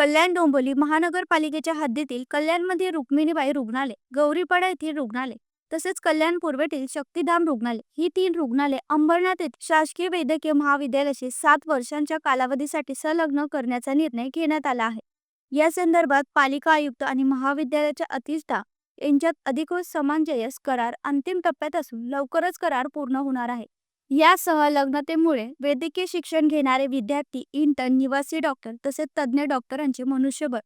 कल्याण डोंबिवली महानगरपालिकेच्या हद्दीतील कल्याणमध्ये रुक्मिणीबाई रुग्णालय गौरीपाडा येथील रुग्णालय तसेच कल्याण पूर्वेतील शक्तिधाम रुग्णालय. ही तीन रुग्णालय अंबरनाथ येथे शासकीय वैद्यकीय महाविद्यालयाशी सात वर्षांच्या कालावधीसाठी संलग्न करण्याचा निर्णय घेण्यात आला आहे. या संदर्भात पालिका आयुक्त आणि महाविद्यालयाच्या अतिष्ठा यांच्यात अधिकृत समांजयस करार अंतिम टप्प्यात असून लवकरच करार पूर्ण होणार आहे. या सहलग्नतेमुळे वैद्यकीय शिक्षण घेणारे विद्यार्थी इंटर्न निवासी डॉक्टर तसेच तज्ज्ञ डॉक्टरांचे मनुष्यबळ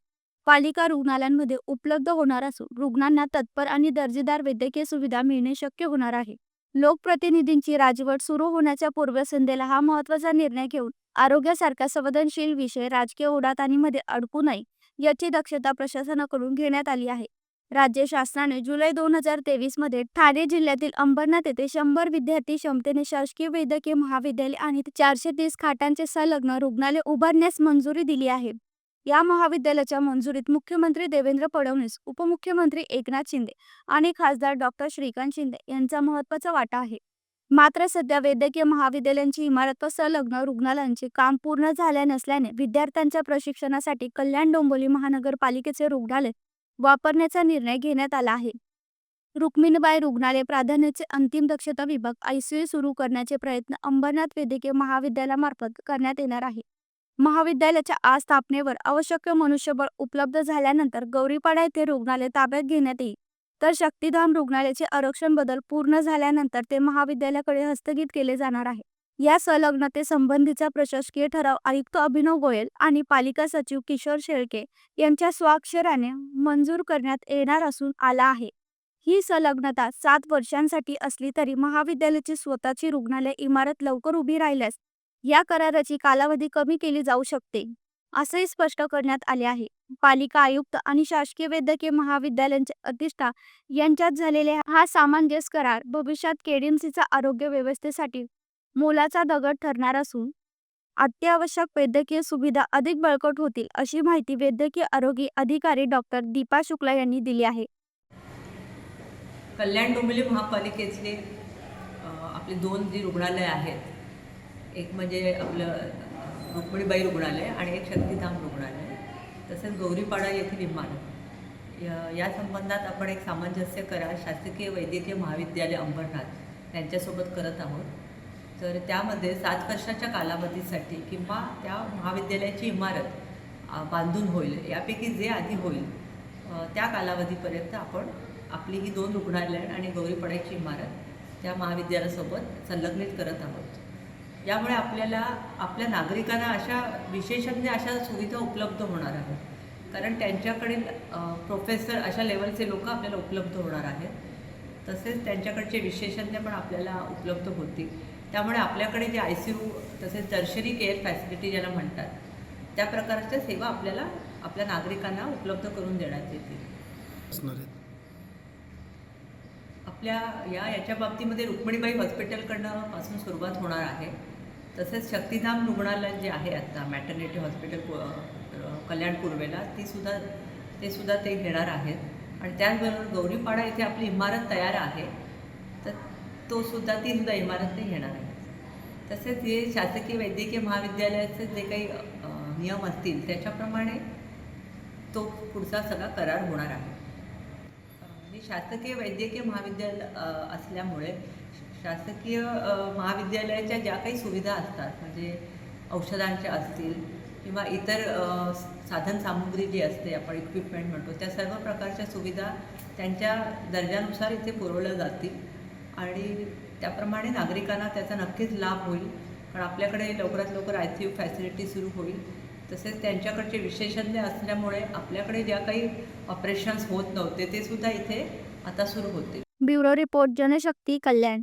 पालिका रुग्णालयांमध्ये उपलब्ध होणार असून रुग्णांना तत्पर आणि दर्जेदार वैद्यकीय सुविधा मिळणे शक्य होणार आहे. लोकप्रतिनिधींची राजवट सुरू होण्याच्या पूर्वसंध्येला हा महत्त्वाचा निर्णय घेऊन आरोग्यासारखा संवेदनशील विषय राजकीय ओढाताणीमध्ये अडकू नये याची दक्षता प्रशासनाकडून घेण्यात आली आहे. राज्य शासनाने जुलै दोन हजार तेवीसमध्ये ठाणे जिल्ह्यातील अंबरनाथ येथे शंभर विद्यार्थी क्षमतेने शासकीय वैद्यकीय महाविद्यालय आणि चारशे तीस खाटांचे संलग्न रुग्णालय उभारण्यास मंजुरी दिली आहे. या महाविद्यालयाच्या मंजुरीत मुख्यमंत्री देवेंद्र फडणवीस उपमुख्यमंत्री एकनाथ शिंदे आणि खासदार डॉक्टर श्रीकांत शिंदे यांचा महत्त्वाचा वाटा आहे. मात्र सध्या वैद्यकीय महाविद्यालयांची इमारत व संलग्न रुग्णालयांचे काम पूर्ण झाले नसल्याने विद्यार्थ्यांच्या प्रशिक्षणासाठी कल्याण डोंबोली महानगरपालिकेचे रुग्णालय वापरण्याचा निर्णय घेण्यात आला आहे. रुक्मिणीबाई रुग्णालय प्राधान्याचे अंतिम दक्षता विभाग आयसीयू सुरू करण्याचे प्रयत्न अंबरनाथ वैद्यकीय महाविद्यालयामार्फत करण्यात येणार आहे. महाविद्यालयाच्या आज स्थापनेवर आवश्यक मनुष्यबळ उपलब्ध झाल्यानंतर गौरीपाडा येथे रुग्णालय ताब्यात घेण्यात येईल. तर शक्तिधाम रुग्णालयाचे आरक्षण बदल पूर्ण झाल्यानंतर ते महाविद्यालयाकडे हस्तगीत केले जाणार आहे. या संलग्नते संबंधीचा प्रशासकीय ठराव आयुक्त अभिनव गोयल आणि पालिका सचिव किशोर शेळके यांच्या स्वाक्षराने मंजूर करण्यात येणार असून आला आहे. ही संलग्नता सात वर्षांसाठी असली तरी महाविद्यालयाची स्वतःची रुग्णालय इमारत लवकर उभी राहिल्यास या कराराची कालावधी कमी केली जाऊ शकते असेही स्पष्ट करण्यात आले आहे. पालिका आयुक्त आणि शासकीय वैद्यकीय महाविद्यालयांचे अधिष्ठा यांच्यात झालेले हा सामंजस्य करार भविष्यात केडीएमसीचा आरोग्य व्यवस्थेसाठी मोलाचा दगड ठरणार असून अत्यावश्यक वैद्यकीय सुविधा अधिक बळकट होतील अशी माहिती वैद्यकीय आरोग्य अधिकारी डॉक्टर दीपा शुक्ला यांनी दिली आहे. कल्याण डोंबिवली महापालिकेतले आपले दोन जी रुग्णालय आहेत एक म्हणजे आपलं रुक्मिणीबाई रुग्णालय आणि एक शक्तिधाम रुग्णालय तसेच गौरीपाडा येथील इमारत या या संबंधात आपण एक सामंजस्य करार शासकीय वैद्यकीय महाविद्यालय अंबरनाथ यांच्यासोबत करत आहोत. तर त्यामध्ये सात वर्षाच्या कालावधीसाठी किंवा त्या महाविद्यालयाची इमारत बांधून होईल यापैकी जे आधी होईल त्या कालावधीपर्यंत आपण आपली ही दोन रुग्णालयं आणि गौरीपाड्याची इमारत त्या महाविद्यालयासोबत संलग्नित करत आहोत. यामुळे आपल्याला आपल्या नागरिकांना अशा विशेषज्ञ अशा सुविधा उपलब्ध होणार आहेत. कारण त्यांच्याकडील प्रोफेसर अशा लेवलचे लोक आपल्याला उपलब्ध होणार आहेत. तसेच त्यांच्याकडचे विशेषज्ञ पण आपल्याला उपलब्ध होतील. त्यामुळे आपल्याकडे जे आय सी यू तसेच टर्शरी केअर फॅसिलिटी ज्याला म्हणतात त्या प्रकारच्या सेवा आपल्याला आपल्या नागरिकांना उपलब्ध करून देण्यात येतील. आपल्या या याच्या बाबतीमध्ये रुक्मिणीबाई हॉस्पिटलकडनं पासून सुरुवात होणार आहे. तसेच शक्तिधाम रुग्णालय जे आहे आता मॅटर्निटी हॉस्पिटल कल्याण पूर्वेला ती सुद्धा ते सुद्धा ते घेणार आहेत. आणि त्याचबरोबर गौरीपाडा इथे आपली इमारत तयार आहे. तो सुद्धा ती सुद्धा इमारत नाही येणार आहे. तसेच हे शासकीय वैद्यकीय महाविद्यालयाचे जे काही नियम असतील त्याच्याप्रमाणे तो पुढचा सगळा करार होणार आहे. हे शासकीय वैद्यकीय महाविद्यालय असल्यामुळे शासकीय महाविद्यालयाच्या ज्या काही सुविधा असतात म्हणजे औषधांच्या असतील किंवा इतर साधन सामुग्री जी असते आपण इक्विपमेंट म्हणतो त्या सर्व प्रकारच्या सुविधा त्यांच्या दर्जानुसार इथे पुरवल्या जातील. आणि त्याप्रमाणे नागरिकांना त्याचा नक्कीच लाभ होईल. कारण आपल्याकडे लवकरात लवकर आय सी यू फॅसिलिटी सुरू होईल. तसेच त्यांच्याकडचे विशेषज्ञ असल्यामुळे आपल्याकडे ज्या काही ऑपरेशन्स होत नव्हते ते सुद्धा इथे आता सुरू होतील. Bureau report Janshakti Kalyan.